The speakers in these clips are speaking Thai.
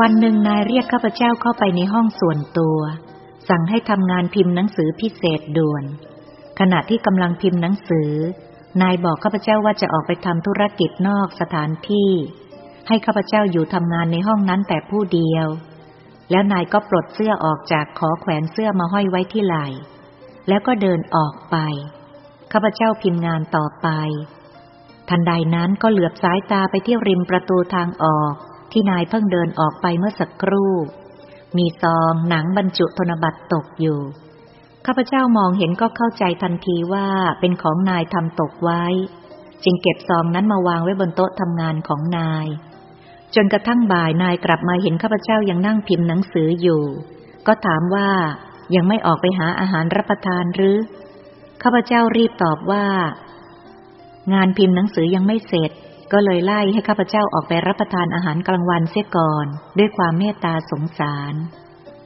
วันหนึ่งนายเรียกข้าพเจ้าเข้าไปในห้องส่วนตัว สั่งให้ทำงานพิมพ์หนังสือพิเศษด่วน ขณะที่กำลังพิมพ์หนังสือ นายบอกข้าพเจ้าว่าจะออกไปทำธุรกิจนอกสถานที่ ให้ข้าพเจ้าอยู่ทำงานในห้องนั้นแต่ผู้เดียว แล้วนายก็ปลดเสื้อออกจากขอแขวนเสื้อมาห้อยไว้ที่ไหล่ แล้วก็เดินออกไป ข้าพเจ้าพิมพ์งานต่อไป ทันใดนั้นก็เหลือบสายตาไปที่ริมประตูทางออก ที่นายเพิ่งเดินออกไปเมื่อสักครู่ มีซองหนังบรรจุธนบัตรตกอยู่ ข้าพเจ้ามองเห็นก็เข้าใจทันทีว่าเป็นของนายทำตกไว้ จึงเก็บซองนั้นมาวางไว้บนโต๊ะทำงานของนาย จนกระทั่งบ่ายนายกลับมาเห็นข้าพเจ้ายังนั่งพิมพ์หนังสืออยู่ ก็ถามว่ายังไม่ออกไปหาอาหารรับประทานหรือ ข้าพเจ้ารีบตอบว่า งานพิมพ์หนังสือยังไม่เสร็จ ก็เลยไล่ให้ข้าพเจ้าออกไปรับประทานอาหารกลางวันเสียก่อน ด้วยความเมตตาสงสาร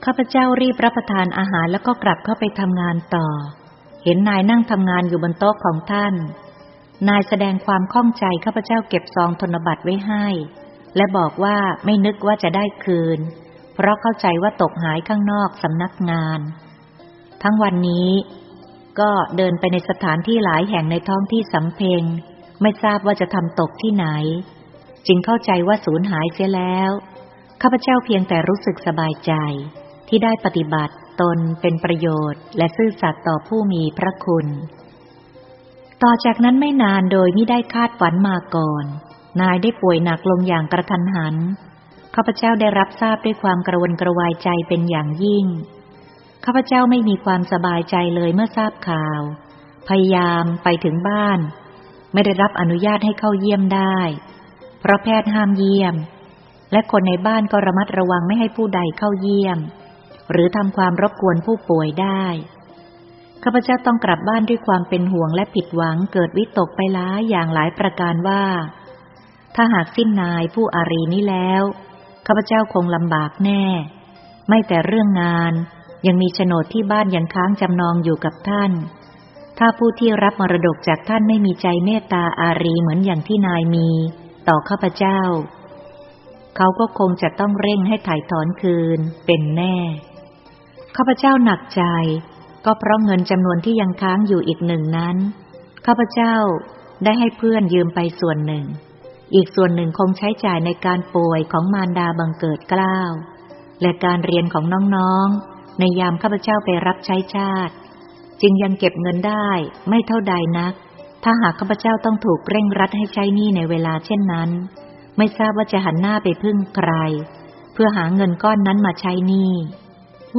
ข้าพเจ้ารีบรับประทานอาหารแล้วก็กลับเข้าไปทำงานต่อ เห็นนายนั่งทำงานอยู่บนโต๊ะของท่าน นายแสดงความข้องใจข้าพเจ้าเก็บซองธนบัตรไว้ให้ และบอกว่าไม่นึกว่าจะได้คืน เพราะเข้าใจว่าตกหายข้างนอกสำนักงาน ทั้งวันนี้ ก็เดินไปในสถานที่หลายแห่งในท้องที่สำเพ็ง ไม่ทราบว่าจะทำตกที่ไหน จึงเข้าใจว่าสูญหายเสียแล้ว ข้าพเจ้าเพียงแต่รู้สึกสบายใจ ที่ได้ปฏิบัติตนเป็นประโยชน์ และซื่อสัตย์ต่อผู้มีพระคุณ ต่อจากนั้นไม่นานโดยไม่ได้คาดฝันมาก่อน นายได้ป่วยหนักลงอย่างกระทันหัน ข้าพเจ้าได้รับทราบด้วยความกระวนกระวายใจเป็นอย่างยิ่ง ข้าพเจ้าไม่มีความสบายใจเลยเมื่อทราบข่าว พยายามไปถึงบ้าน ไม่ได้รับอนุญาตให้เข้าเยี่ยมได้ เพราะแพทย์ห้ามเยี่ยม และคนในบ้านก็ระมัดระวังไม่ให้ผู้ใดเข้าเยี่ยม หรือทำความรบกวนผู้ป่วยได้ข้าพเจ้าต้องกลับบ้านด้วยความเป็นห่วงและผิดหวังเกิดวิตกไปหลาอย่างหลายประการว่า ถ้าหากสิ้นนายผู้อารีนี้แล้วข้าพเจ้าคงลำบากแน่ ไม่แต่เรื่องงานยังมีโฉนดที่บ้านยังค้างจำนองอยู่กับท่าน ถ้าผู้ที่รับมรดกจากท่านไม่มีใจเมตตาอารีเหมือนอย่างที่นายมี ต่อข้าพเจ้า เขาก็คงจะต้องเร่งให้ถ่ายถอนคืนเป็นแน่ ข้าพเจ้าหนักใจ ก็เพราะเงินจำนวนที่ยังค้างอยู่อีกหนึ่งนั้น ข้าพเจ้าได้ให้เพื่อนยืมไปส่วนหนึ่ง อีกส่วนหนึ่งคงใช้จ่ายในการป่วยของมารดาบังเกิดกล้าว และการเรียนของน้องๆ ในยามข้าพเจ้าไปรับใช้ชาติ จึงยังเก็บเงินได้ไม่เท่าใดนัก ถ้าหากข้าพเจ้าต้องถูกเร่งรัดให้ใช้หนี้ในเวลาเช่นนั้น ไม่ทราบว่าจะหันหน้าไปพึ่งใคร เพื่อหาเงินก้อนนั้นมาใช้หนี้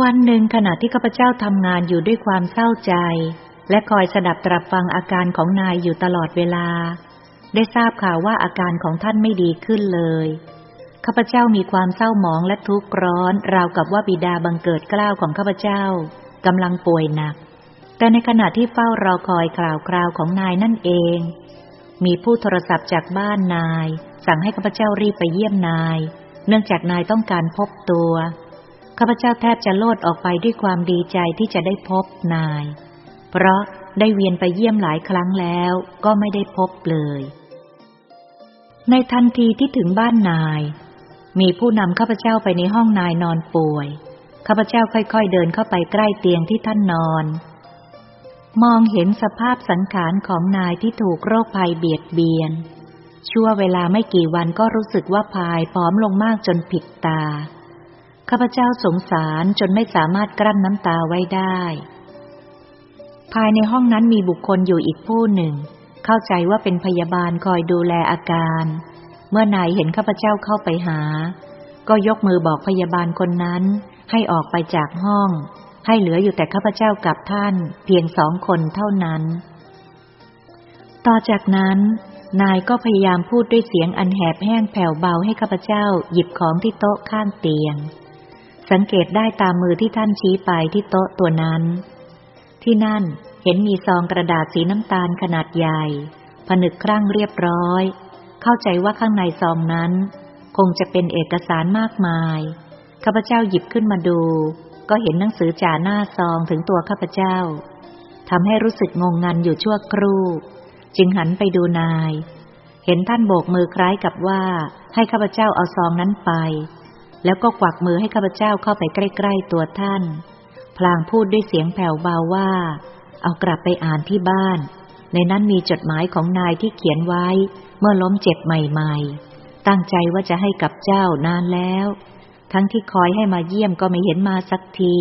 วันหนึ่งขณะที่ข้าพเจ้าทำงานอยู่ด้วยความเศร้าใจ และคอยสดับตรับฟังอาการของนายอยู่ตลอดเวลา ได้ทราบข่าวว่าอาการของท่านไม่ดีขึ้นเลยข้าพเจ้ามีความเศร้าหมองและทุกข์ร้อน ราวกับว่าบิดาบังเกิดกล้าวของข้าพเจ้ากำลังป่วยหนัก แต่ในขณะที่เฝ้ารอคอยกล่าวคราวของนายนั่นเอง มีผู้โทรศัพท์จากบ้านนาย สั่งให้ข้าพเจ้ารีบไปเยี่ยมนาย เนื่องจากนายต้องการพบตัวข้าพเจ้าแทบจะโลดออกไปด้วยความดีใจที่จะได้พบนาย เพราะได้เวียนไปเยี่ยมหลายครั้งแล้วก็ไม่ได้พบเลย ในทันทีที่ถึงบ้านนาย มีผู้นำข้าพเจ้าไปในห้องนายนอนป่วยข้าพเจ้าค่อยๆเดินเข้าไปใกล้เตียงที่ท่านนอน มองเห็นสภาพสังขารของนายที่ถูกโรคภัยเบียดเบียน ชั่วเวลาไม่กี่วันก็รู้สึกว่าพายผอมลงมากจนผิดตา ข้าพเจ้าสงสารจนไม่สามารถกลั้นน้ำตาไว้ได้ ภายในห้องนั้นมีบุคคลอยู่อีกผู้หนึ่ง เข้าใจว่าเป็นพยาบาลคอยดูแลอาการ เมื่อนายเห็นข้าพเจ้าเข้าไปหา ก็ยกมือบอกพยาบาลคนนั้นให้ออกไปจากห้อง ให้เหลืออยู่แต่ข้าพเจ้ากับท่านเพียงสองคนเท่านั้น ต่อจากนั้น นายก็พยายามพูดด้วยเสียงอันแหบแห้งแผ่วเบาให้ข้าพเจ้าหยิบของที่โต๊ะข้างเตียง สังเกตได้ตามมือที่ท่านชี้ไปที่โต๊ะตัวนั้น ที่นั่นเห็นมีซองกระดาษสีน้ำตาลขนาดใหญ่ ผนึกครั่งเรียบร้อย เข้าใจว่าข้างในซองนั้น คงจะเป็นเอกสารมากมาย ข้าพเจ้าหยิบขึ้นมาดู ก็เห็นหนังสือจ่าหน้าซองถึงตัวข้าพเจ้าทำให้รู้สึกงงงันอยู่ชั่วครู่ จึงหันไปดูนาย เห็นท่านโบกมือคล้ายกับว่า ให้ข้าพเจ้าเอาซองนั้นไป แล้วก็กวักมือให้ข้าพเจ้าเข้าไปใกล้ๆตัวท่าน พลางพูดด้วยเสียงแผ่วเบาว่า เอากลับไปอ่านที่บ้าน ในนั้นมีจดหมายของนายที่เขียนไว้ เมื่อล้มเจ็บใหม่ ๆ ตั้งใจว่าจะให้กับเจ้านานแล้ว ทั้งที่คอยให้มาเยี่ยมก็ไม่เห็นมาสักที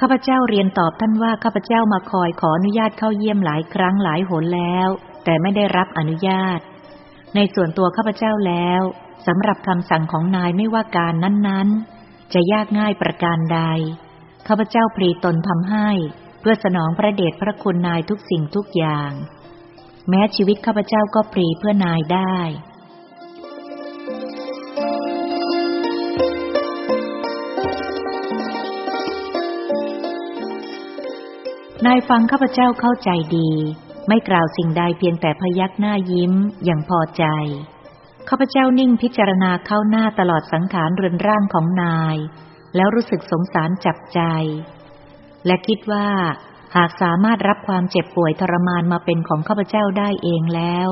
ข้าพเจ้าเรียนตอบท่านว่าข้าพเจ้ามาคอยขออนุญาตเข้าเยี่ยมหลายครั้งหลายหนแล้ว แต่ไม่ได้รับอนุญาต ในส่วนตัวข้าพเจ้าแล้วสำหรับคำสั่งของนายไม่ว่าการนั้นๆ จะยากง่ายประการใด ข้าพเจ้าพรีตนทำให้ เพื่อสนองพระเดชพระคุณนายทุกสิ่งทุกอย่าง แม้ชีวิตข้าพเจ้าก็พรีเพื่อนายได้ นายฟังข้าพเจ้าเข้าใจดี ไม่กล่าวสิ่งใดเพียงแต่พยักหน้ายิ้มอย่างพอใจ ข้าพเจ้านิ่งพิจารณาเข้าหน้าตลอดสังขารเรือนร่างของนาย แล้วรู้สึกสงสารจับใจ และคิดว่า หากสามารถรับความเจ็บป่วยทรมานมาเป็นของข้าพเจ้าได้เองแล้ว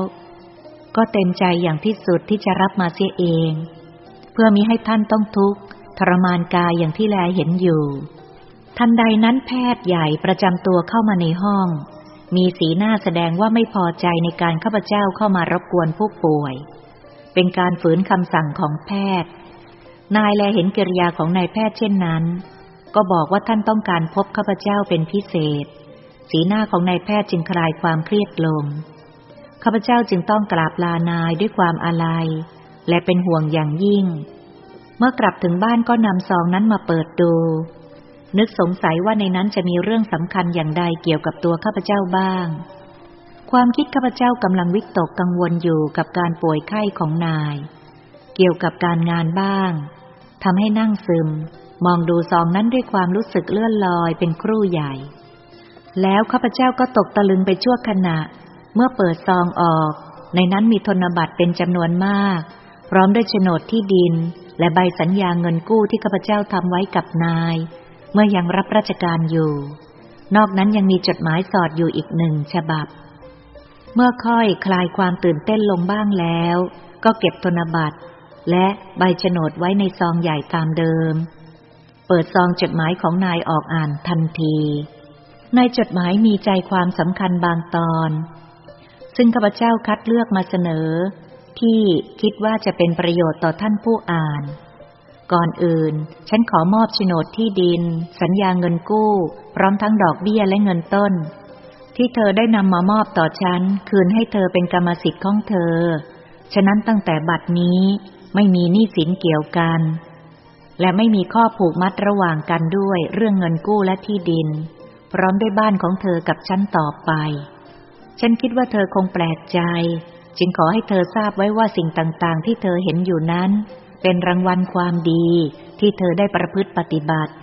ก็เต็มใจอย่างที่สุดที่จะรับมาเสียเอง เพื่อมิให้ท่านต้องทุกข์ทรมานกายอย่างที่แลเห็นอยู่ ทันใดนั้นแพทย์ใหญ่ประจำตัวเข้ามาในห้อง มีสีหน้าแสดงว่าไม่พอใจในการข้าพเจ้าเข้ามารบกวนผู้ป่วย เป็นการฝืนคำสั่งของแพทย์ นายแลเห็นกิริยาของนายแพทย์เช่นนั้น ก็บอกว่าท่านต้องการพบข้าพเจ้าเป็นพิเศษ สีหน้าของนายแพทย์จึงคลายความเครียดลงข้าพเจ้าจึงต้องกราบลานายด้วยความอาลัย และเป็นห่วงอย่างยิ่ง เมื่อกลับถึงบ้านก็นำซองนั้นมาเปิดดู นึกสงสัยว่าในนั้นจะมีเรื่องสำคัญอย่างใดเกี่ยวกับตัวข้าพเจ้าบ้าง ความคิดข้าพเจ้ากำลังวิตกกังวลอยู่กับการป่วยไข้ของนาย เกี่ยวกับการงานบ้างทำให้นั่งซึม มองดูซองนั้นด้วยความรู้สึกเลื่อนลอยเป็นครู่ใหญ่ แล้วข้าพเจ้าก็ตกตะลึงไปชั่วขณะ เมื่อเปิดซองออก ในนั้นมีธนบัตรเป็นจำนวนมาก พร้อมด้วยโฉนดที่ดิน และใบสัญญาเงินกู้ที่ข้าพเจ้าทำไว้กับนาย เมื่อยังรับราชการอยู่ นอกนั้นยังมีจดหมายสอดอยู่อีกหนึ่งฉบับ เมื่อค่อยคลายความตื่นเต้นลงบ้างแล้ว ก็เก็บธนบัตร และใบโฉนดไว้ในซองใหญ่ตามเดิม เปิดซองจดหมายของนายออกอ่านทันที ในจดหมายมีใจความสำคัญบางตอน ซึ่งข้าพเจ้าคัดเลือกมาเสนอ ที่คิดว่าจะเป็นประโยชน์ต่อท่านผู้อ่าน ก่อนอื่น ฉันขอมอบโฉนดที่ดิน สัญญาเงินกู้ พร้อมทั้งดอกเบี้ยและเงินต้น ที่เธอได้นำมามอบต่อฉัน คืนให้เธอเป็นกรรมสิทธิ์ของเธอ ฉะนั้นตั้งแต่บัดนี้ไม่มีหนี้สินเกี่ยวกัน และไม่มีข้อผูกมัดระหว่างกันด้วยเรื่องเงินกู้และที่ดิน พร้อมด้วยบ้านของเธอกับฉันต่อไป ฉันคิดว่าเธอคงแปลกใจ จึงขอให้เธอทราบไว้ว่าสิ่งต่างๆ ที่เธอเห็นอยู่นั้น เป็นรางวัลความดีที่เธอได้ประพฤติปฏิบัติ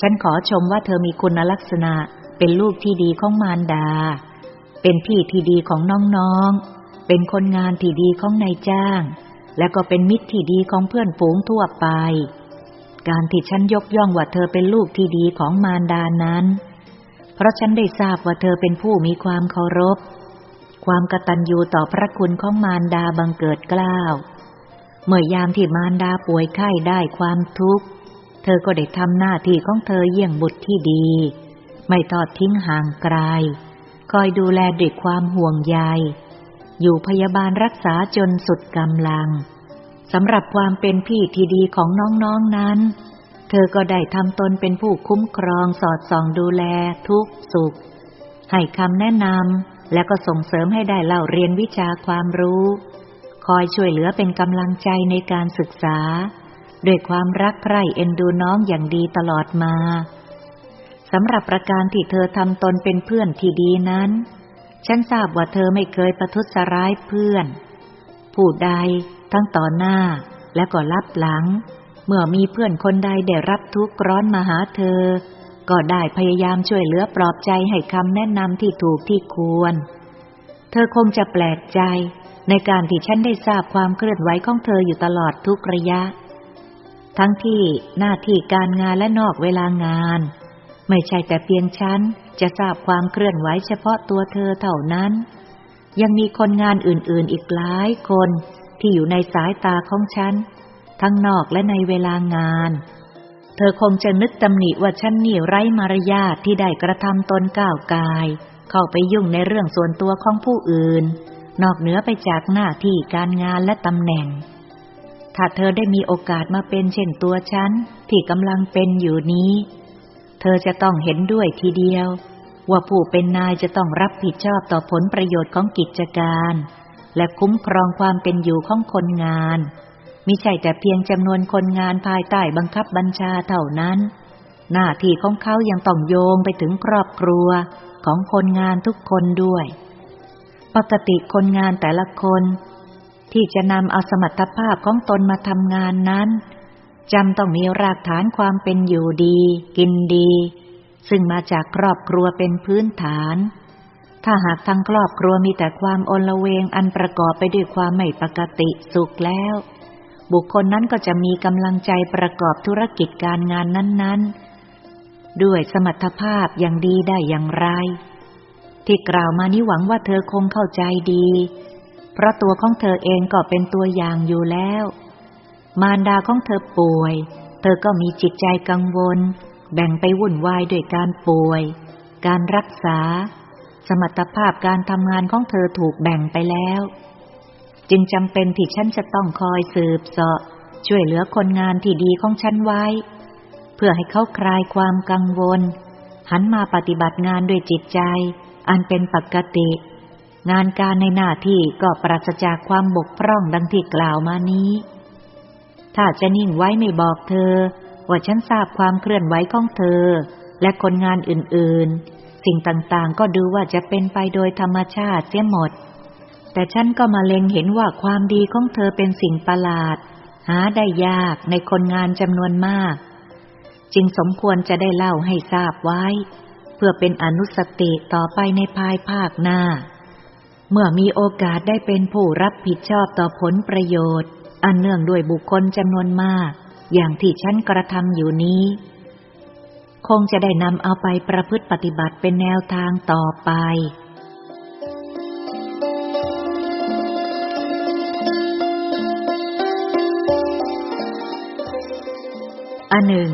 ฉันขอชมว่าเธอมีคุณลักษณะเป็นลูกที่ดีของมารดา เป็นพี่ที่ดีของน้องๆ เป็นคนงานที่ดีของนายจ้าง และก็เป็นมิตรที่ดีของเพื่อนฝูงทั่วไป การที่ฉันยกย่องว่าเธอเป็นลูกที่ดีของมารดานั้น เพราะฉันได้ทราบว่าเธอเป็นผู้มีความเคารพ ความกตัญญูต่อพระคุณของมารดาบังเกิดกล้าว เมื่อยามที่มารดาป่วยไข้ได้ความทุกข์ เธอก็ได้ทำหน้าที่ของเธอเยี่ยงบุตรที่ดี ไม่ทอดทิ้งห่างไกล คอยดูแลด้วยความห่วงใย อยู่พยาบาลรักษาจนสุดกำลังสำหรับความเป็นพี่ที่ดีของน้องๆนนั้น เธอก็ได้ทำตนเป็นผู้คุ้มครองสอดส่องดูแลทุกสุข ให้คำแนะนำและก็ส่งเสริมให้ได้เล่าเรียนวิชาความรู้ คอยช่วยเหลือเป็นกำลังใจในการศึกษา ด้วยความรักใคร่เอ็นดูน้องอย่างดีตลอดมาสำหรับประการที่เธอทำตนเป็นเพื่อนที่ดีนั้น ฉันทราบว่าเธอไม่เคยประทุษร้ายเพื่อน ผู้ใดทั้งต่อหน้าและก็รับหลัง เมื่อมีเพื่อนคนใดได้รับทุกข์ร้อนมาหาเธอ ก็ได้พยายามช่วยเหลือปลอบใจให้คำแนะนำที่ถูกที่ควร เธอคงจะแปลกใจ ในการที่ฉันได้ทราบความเคลื่อนไหวของเธออยู่ตลอดทุกระยะ ทั้งที่หน้าที่การงานและนอกเวลางาน ไม่ใช่แต่เพียงฉันจะทราบความเคลื่อนไหวเฉพาะตัวเธอเท่านั้น ยังมีคนงานอื่นๆอีกหลายคนที่อยู่ในสายตาของฉัน ทั้งนอกและในเวลางาน เธอคงจะนึกตำหนิว่าฉันนี่ไร้มารยาทที่ได้กระทำตนก้าวกาย เข้าไปยุ่งในเรื่องส่วนตัวของผู้อื่น นอกเหนือไปจากหน้าที่การงานและตำแหน่ง ถ้าเธอได้มีโอกาสมาเป็นเช่นตัวฉัน ที่กำลังเป็นอยู่นี้ เธอจะต้องเห็นด้วยทีเดียว ว่าผู้เป็นนายจะต้องรับผิดชอบต่อผลประโยชน์ของกิจการ และคุ้มครองความเป็นอยู่ของคนงานมิใช่แต่เพียงจำนวนคนงานภายใต้บังคับบัญชาเท่านั้น หน้าที่ของเขายังต้องโยงไปถึงครอบครัวของคนงานทุกคนด้วย ปกติคนงานแต่ละคน ที่จะนำเอาสมรรถภาพของตนมาทำงานนั้นจำต้องมีรากฐานความเป็นอยู่ดี กินดี ซึ่งมาจากครอบครัวเป็นพื้นฐาน ถ้าหากทั้งครอบครัวมีแต่ความอนละเวงอันประกอบไปด้วยความไม่ปกติสุขแล้ว บุคคลนั้นก็จะมีกำลังใจประกอบธุรกิจการงานนั้น ๆ ด้วยสมรรถภาพอย่างดีได้อย่างไร ที่กล่าวมานี้หวังว่าเธอคงเข้าใจดี เพราะตัวของเธอเองก็เป็นตัวอย่างอยู่แล้ว มารดาของเธอป่วย เธอก็มีจิตใจกังวล แบ่งไปวุ่นวายด้วยการป่วย การรักษา สมรรถภาพการทำงานของเธอถูกแบ่งไปแล้ว จึงจำเป็นที่ฉันจะต้องคอยสืบเสาะช่วยเหลือคนงานที่ดีของฉันไว้ เพื่อให้เขาคลายความกังวล หันมาปฏิบัติงานด้วยจิตใจ อันเป็นปกติ งานการในหน้าที่ก็ปราศจากความบกพร่องดังที่กล่าวมานี้ ถ้าจะนิ่งไว้ไม่บอกเธอ ว่าฉันทราบความเคลื่อนไหวของเธอ และคนงานอื่นๆ สิ่งต่างๆ ก็ดูว่าจะเป็นไปโดยธรรมชาติเสียหมด แต่ฉันก็มาเล็งเห็นว่าความดีของเธอเป็นสิ่งประหลาด หาได้ยากในคนงานจำนวนมาก จึงสมควรจะได้เล่าให้ทราบไว้ พื่อเป็นอนุสติต่อไปในภายภาคหน้า เมื่อมีโอกาสได้เป็นผู้รับผิดชอบต่อผลประโยชน์ อันเนื่องด้วยบุคคลจำนวนมาก อย่างที่ฉันกระทำอยู่นี้ คงจะได้นำเอาไปประพฤติปฏิบัติเป็นแนวทางต่อไปอันหนึ่ง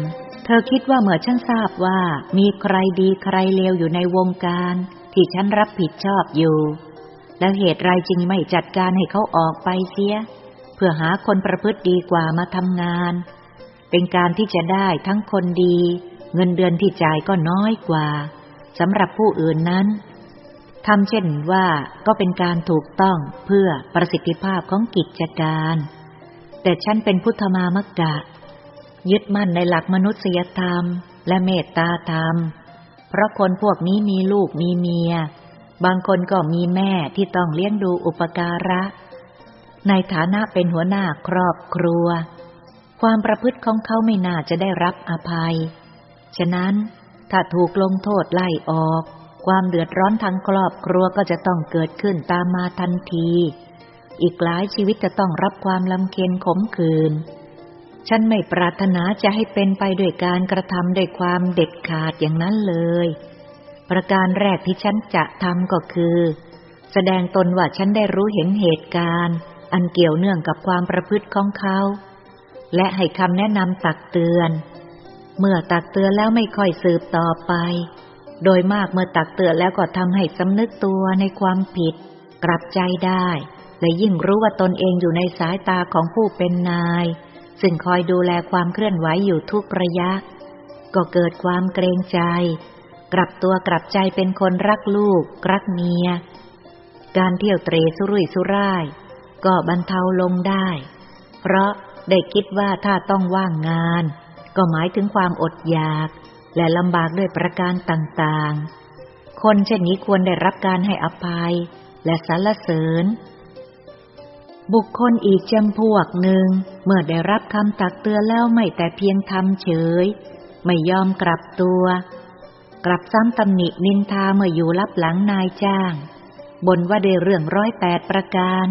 เธอคิดว่าเมื่อฉันทราบว่ามีใครดีใครเลวอยู่ในวงการ ที่ฉันรับผิดชอบอยู่ แล้วเหตุไรจึงไม่จัดการให้เขาออกไปเสีย เพื่อหาคนประพฤติดีกว่ามาทำงาน เป็นการที่จะได้ทั้งคนดี เงินเดือนที่จ่ายก็น้อยกว่าสำหรับผู้อื่นนั้นทำเช่นว่าก็เป็นการถูกต้องเพื่อประสิทธิภาพของกิจการ แต่ฉันเป็นพุทธมามกกะ ยึดมั่นในหลักมนุษยธรรม และเมตตาธรรม เพราะคนพวกนี้มีลูกมีเมีย บางคนก็มีแม่ที่ต้องเลี้ยงดูอุปการะ ในฐานะเป็นหัวหน้าครอบครัว ความประพฤติของเขาไม่น่าจะได้รับอภัย ฉะนั้นถ้าถูกลงโทษไล่ออก ความเดือดร้อนทางครอบครัวก็จะต้องเกิดขึ้นตามมาทันที อีกหลายชีวิตจะต้องรับความลำเค็นขมขื่น ฉันไม่ปรารถนาจะให้เป็นไปด้วยการกระทำด้วยความเด็ดขาดอย่างนั้นเลย ประการแรกที่ฉันจะทำก็คือ แสดงตนว่าฉันได้รู้เห็นเหตุการณ์ อันเกี่ยวเนื่องกับความประพฤติของเขา และให้คำแนะนำตักเตือน เมื่อตักเตือนแล้วไม่ค่อยสืบต่อไป โดยมากเมื่อตักเตือนแล้วก็ทำให้สำนึกตัวในความผิด กลับใจได้ และยิ่งรู้ว่าตนเองอยู่ในสายตาของผู้เป็นนาย ซึ่งคอยดูแลความเคลื่อนไหวอยู่ทุกระยะ ก็เกิดความเกรงใจ กลับตัวกลับใจเป็นคนรักลูก รักเมีย การเที่ยวเตรสุรุ่ยสุร่าย ก็บรรเทาลงได้ เพราะได้คิดว่าถ้าต้องว่างงาน ก็หมายถึงความอดอยาก และลำบากด้วยประการต่างๆ คนเช่นนี้ควรได้รับการให้อภัย และสรรเสริญ บุคคลอีกจำพวกหนึ่ง เมื่อได้รับคำตักเตือนแล้วไม่แต่เพียงทำเฉย ไม่ยอมกลับตัว กลับซ้ำตำหนินินทาเมื่ออยู่รับหลังนายจ้างบ่นว่าได้เรื่องร้อยแปดประการ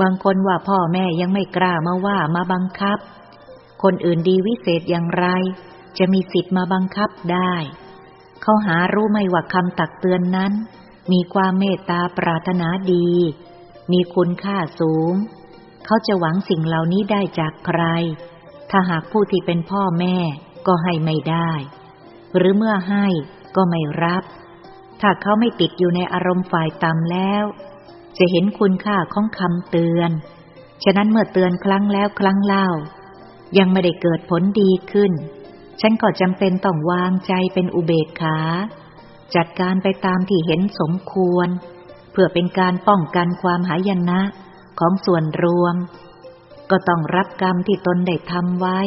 บางคนว่าพ่อแม่ยังไม่กล้ามาว่ามาบังคับ คนอื่นดีวิเศษอย่างไร จะมีสิทธิ์มาบังคับได้ เขาหารู้ไม่ว่าคำตักเตือนนั้น มีความเมตตาปรารถนาดี มีคุณค่าสูง เขาจะหวังสิ่งเหล่านี้ได้จากใคร ถ้าหากผู้ที่เป็นพ่อแม่ก็ให้ไม่ได้ หรือเมื่อให้ก็ไม่รับ ถ้าเขาไม่ติดอยู่ในอารมณ์ฝ่ายต่ำแล้ว จะเห็นคุณค่าของคำเตือน ฉะนั้นเมื่อเตือนครั้งแล้วครั้งเล่า ยังไม่ได้เกิดผลดีขึ้น ฉันก็จำเป็นต้องวางใจเป็นอุเบกขา จัดการไปตามที่เห็นสมควร พื่อเป็นการป้องกันความหายนะของส่วนรวม ก็ต้องรับกรรมที่ตนได้ทำไว้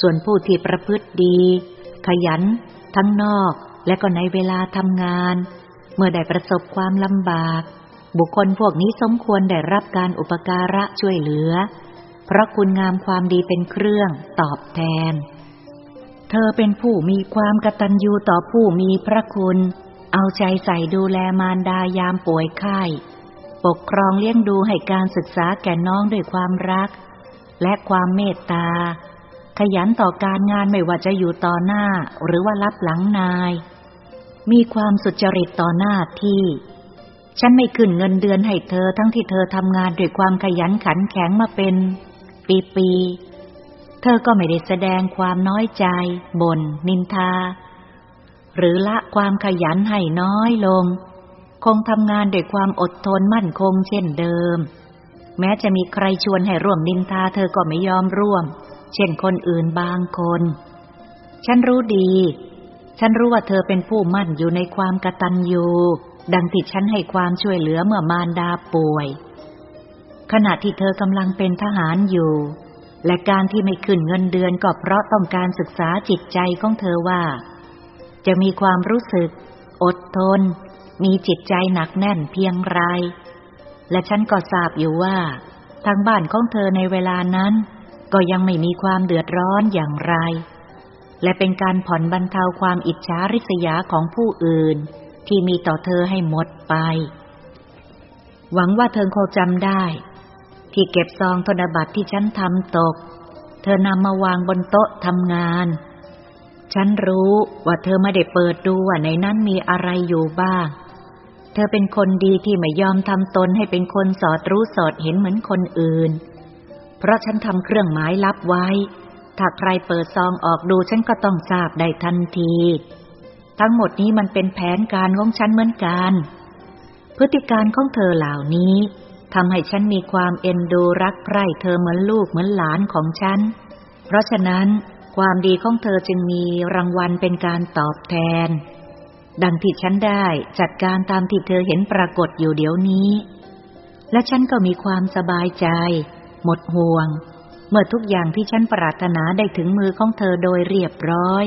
ส่วนผู้ที่ประพฤติดี ขยัน ทั้งนอกและก็ในเวลาทำงาน เมื่อได้ประสบความลำบาก บุคคลพวกนี้สมควรได้รับการอุปการะช่วยเหลือ เพราะคุณงามความดีเป็นเครื่องตอบแทน เธอเป็นผู้มีความกตัญญูต่อผู้มีพระคุณ เอาใจใส่ดูแลมารดายามป่วยไข้ ปกครองเลี้ยงดูให้การศึกษาแก่น้องด้วยความรัก และความเมตตา ขยันต่อการงานไม่ว่าจะอยู่ต่อหน้าหรือว่ารับหลังนาย มีความสุจริตต่อหน้าที่ ฉันไม่ขึ้นเงินเดือนให้เธอทั้งที่เธอทำงานด้วยความขยันขันแข็งมาเป็น ปีๆเธอก็ไม่ได้แสดงความน้อยใจบน่นนินทา หรือละความขยันให้น้อยลง คงทำงานด้วยความอดทนมั่นคงเช่นเดิม แม้จะมีใครชวนให้ร่วมนินทาเธอก็ไม่ยอมร่วม เช่นคนอื่นบางคน ฉันรู้ดี ฉันรู้ว่าเธอเป็นผู้มั่นอยู่ในความกตัญญูดังที่ฉันให้ความช่วยเหลือเมื่อมารดาป่วย ขณะที่เธอกำลังเป็นทหารอยู่ และการที่ไม่ขึ้นเงินเดือนก็เพราะต้องการศึกษาจิตใจของเธอว่า จะมีความรู้สึก อดทน มีจิตใจหนักแน่นเพียงไร และฉันก็ทราบอยู่ว่า ทางบ้านของเธอในเวลานั้น ก็ยังไม่มีความเดือดร้อนอย่างไร และเป็นการผ่อนบรรเทาความอิจฉาริษยาของผู้อื่น ที่มีต่อเธอให้หมดไป หวังว่าเธอคงจำได้ ที่เก็บซองธนบัตรที่ฉันทำตก เธอนำมาวางบนโต๊ะทำงาน ฉันรู้ว่าเธอไม่ได้เปิดดูว่าในนั้นมีอะไรอยู่บ้าง เธอเป็นคนดีที่ไม่ยอมทำตนให้เป็นคนสอดรู้สอดเห็นเหมือนคนอื่น เพราะฉันทำเครื่องหมายลับไว้ ถ้าใครเปิดซองออกดูฉันก็ต้องทราบได้ทันที ทั้งหมดนี้มันเป็นแผนการของฉันเหมือนกัน พฤติการของเธอเหล่านี้ทำให้ฉันมีความเอ็นดูรักใคร่เธอเหมือนลูกเหมือนหลานของฉัน เพราะฉะนั้น ความดีของเธอจึงมีรางวัลเป็นการตอบแทน ดังที่ฉันได้จัดการตามที่เธอเห็นปรากฏอยู่เดี๋ยวนี้ และฉันก็มีความสบายใจ หมดห่วง เมื่อทุกอย่างที่ฉันปรารถนาได้ถึงมือของเธอโดยเรียบร้อย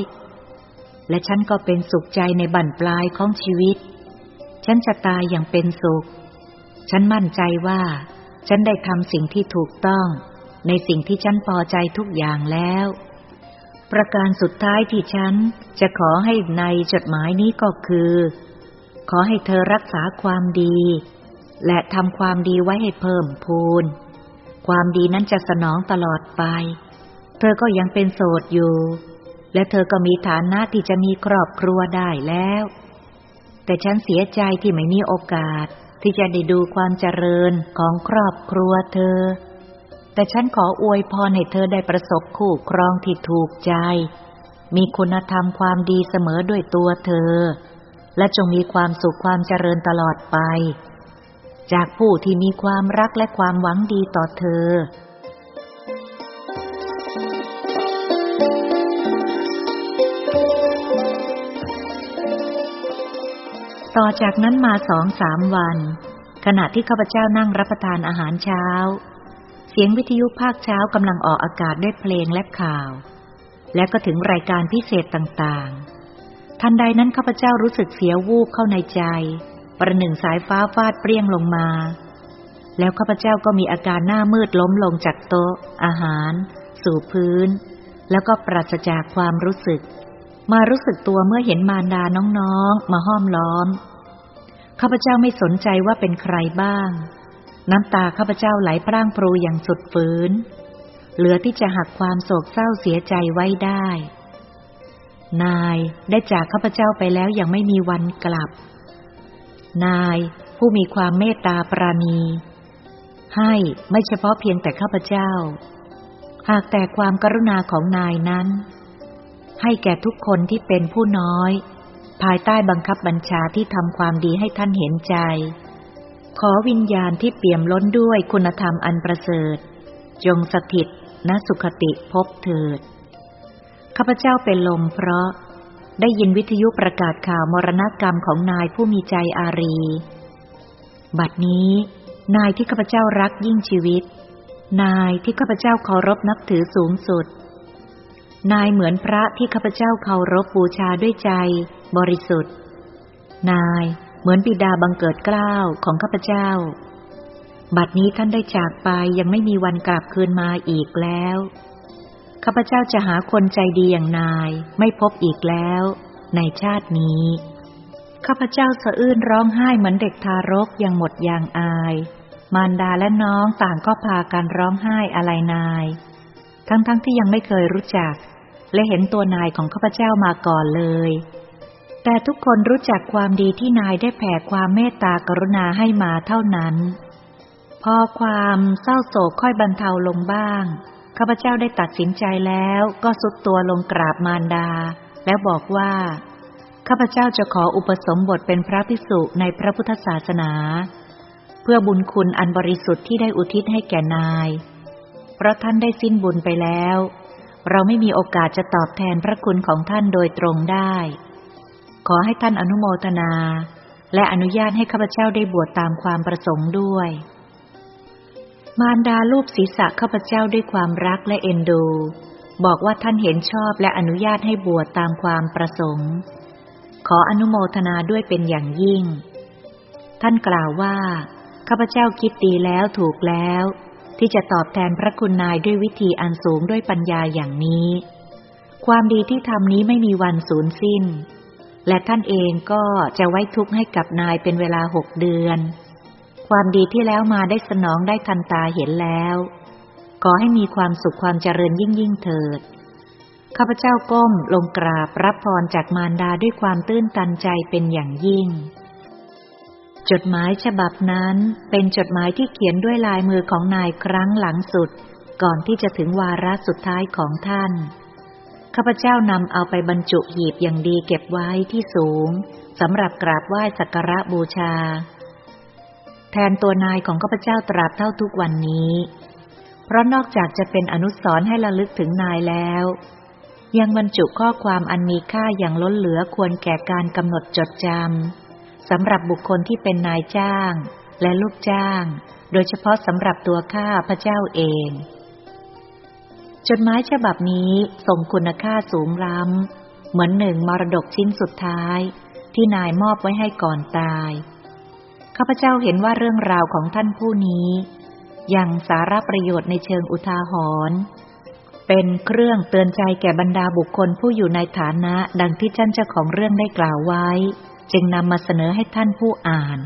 และฉันก็เป็นสุขใจในบั่นปลายของชีวิต ฉันจะตายอย่างเป็นสุข ฉันมั่นใจว่า ฉันได้ทำสิ่งที่ถูกต้อง ในสิ่งที่ฉันพอใจทุกอย่างแล้ว ประการสุดท้ายที่ฉันจะขอให้ในจดหมายนี้ก็คือ ขอให้เธอรักษาความดี และทำความดีไว้ให้เพิ่มพูน ความดีนั้นจะสนองตลอดไป เธอก็ยังเป็นโสดอยู่ และเธอก็มีฐานะที่จะมีครอบครัวได้แล้ว แต่ฉันเสียใจที่ไม่มีโอกาสที่จะได้ดูความเจริญของครอบครัวเธอ แต่ฉันขออวยพรให้เธอได้ประสบคู่ครองที่ถูกใจ มีคุณธรรมความดีเสมอด้วยตัวเธอ และจงมีความสุขความเจริญตลอดไป จากผู้ที่มีความรักและความหวังดีต่อเธอต่อจากนั้นมาสองสามวัน ขณะที่ข้าพเจ้านั่งรับประทานอาหารเช้า สียงวิทยุภาคเช้ากำลังออกอากาศด้วยเพลงและข่าว และก็ถึงรายการพิเศษต่างๆ ทันใดนั้นข้าพเจ้ารู้สึกเสียวูบเข้าในใจ ประหนึ่งสายฟ้าฟาดเปรี้ยงลงมา แล้วข้าพเจ้าก็มีอาการหน้ามืดล้มลงจากโต๊ะ อาหาร สู่พื้น แล้วก็ปราศจากความรู้สึก มารู้สึกตัวเมื่อเห็นมารดาน้องๆ มาห้อมล้อม ข้าพเจ้าไม่สนใจว่าเป็นใครบ้าง น้ำตาข้าพเจ้าไหลพร่างปรูอย่างสุดฝืน เหลือที่จะหักความโศกเศร้าเสียใจไว้ได้ นายได้จากข้าพเจ้าไปแล้วยังไม่มีวันกลับ นายผู้มีความเมตตาปราณี ให้ไม่เฉพาะเพียงแต่ข้าพเจ้า หากแต่ความกรุณาของนายนั้น ให้แก่ทุกคนที่เป็นผู้น้อย ภายใต้บังคับบัญชาที่ทำความดีให้ท่านเห็นใจ ขอวิญญาณที่เปี่ยมล้นด้วยคุณธรรมอันประเสริฐ จงสถิตณสุขติพบเถิด ข้าพเจ้าเป็นลมเพราะได้ยินวิทยุประกาศข่าวมรณกรรมของนายผู้มีใจอารี บัดนี้ นายที่ข้าพเจ้ารักยิ่งชีวิต นายที่ข้าพเจ้าเคารพนับถือสูงสุด นายเหมือนพระที่ข้าพเจ้าเคารพบูชาด้วยใจ บริสุทธิ์ นาย เหมือนบิดาบังเกิดเกล้าของข้าพเจ้า บัดนี้ท่านได้จากไปยังไม่มีวันกลับคืนมาอีกแล้ว ข้าพเจ้าจะหาคนใจดีอย่างนายไม่พบอีกแล้ว ในชาตินี้ ข้าพเจ้าสะอื้นร้องไห้เหมือนเด็กทารกยังหมดยางอาย มารดาและน้องต่างก็พากันร้องไห้อะไรนาย ทั้งๆทที่ยังไม่เคยรู้จัก และเห็นตัวนายของข้าพเจ้ามาก่อนเลย แต่ทุกคนรู้จักความดีที่นายได้แผ่ความเมตตากรุณาให้มาเท่านั้น พอความเศร้าโศกค่อยบรรเทาลงบ้าง ข้าพเจ้าได้ตัดสินใจแล้วก็สุดตัวลงกราบมารดา แล้วบอกว่า ข้าพเจ้าจะขออุปสมบทเป็นพระภิกษุในพระพุทธศาสนา เพื่อบุญคุณอันบริสุทธิ์ที่ได้อุทิศให้แก่นาย เพราะท่านได้สิ้นบุญไปแล้ว เราไม่มีโอกาสจะตอบแทนพระคุณของท่านโดยตรงได้ ขอให้ท่านอนุโมทนา และอนุญาตให้ข้าพเจ้าได้บวชตามความประสงค์ด้วย มารดาลูบศีรษะข้าพเจ้าด้วยความรักและเอ็นดู บอกว่าท่านเห็นชอบและอนุญาตให้บวชตามความประสงค์ ขออนุโมทนาด้วยเป็นอย่างยิ่ง ท่านกล่าวว่าข้าพเจ้าคิดดีแล้วถูกแล้ว ที่จะตอบแทนพระคุณนายด้วยวิธีอันสูงด้วยปัญญาอย่างนี้ ความดีที่ทำนี้ไม่มีวันสูญสิ้น และท่านเองก็จะไว้ทุกข์ให้กับนายเป็นเวลาหกเดือน ความดีที่แล้วมาได้สนองได้ทันตาเห็นแล้ว ขอให้มีความสุขความเจริญยิ่งยิ่งเถิด ข้าพเจ้าก้มลงกราบรับพรจากมารดาด้วยความตื้นตันใจเป็นอย่างยิ่ง จดหมายฉบับนั้นเป็นจดหมายที่เขียนด้วยลายมือของนายครั้งหลังสุด ก่อนที่จะถึงวาระสุดท้ายของท่าน ข้าพเจ้านำเอาไปบรรจุหีบอย่างดีเก็บไว้ที่สูงสำหรับกราบไหว้สักการะบูชา แทนตัวนายของข้าพเจ้าตราบเท่าทุกวันนี้ เพราะนอกจากจะเป็นอนุสรณ์ให้ระลึกถึงนายแล้ว ยังบรรจุข้อความอันมีค่าอย่างล้นเหลือควรแก่การกำหนดจดจำสำหรับบุคคลที่เป็นนายจ้าง และลูกจ้าง โดยเฉพาะสำหรับตัวข้าพระเจ้าเอง จดหมายฉบับนี้ส่งคุณค่าสูงล้ำ เหมือนหนึ่งมรดกชิ้นสุดท้าย ที่นายมอบไว้ให้ก่อนตาย ข้าพเจ้าเห็นว่าเรื่องราวของท่านผู้นี้ยังสาระประโยชน์ในเชิงอุทาหรณ์เป็นเครื่องเตือนใจแก่บรรดาบุคคลผู้อยู่ในฐานะดังที่ท่านเจ้าของเรื่องได้กล่าวไว้ จึงนำมาเสนอให้ท่านผู้อ่าน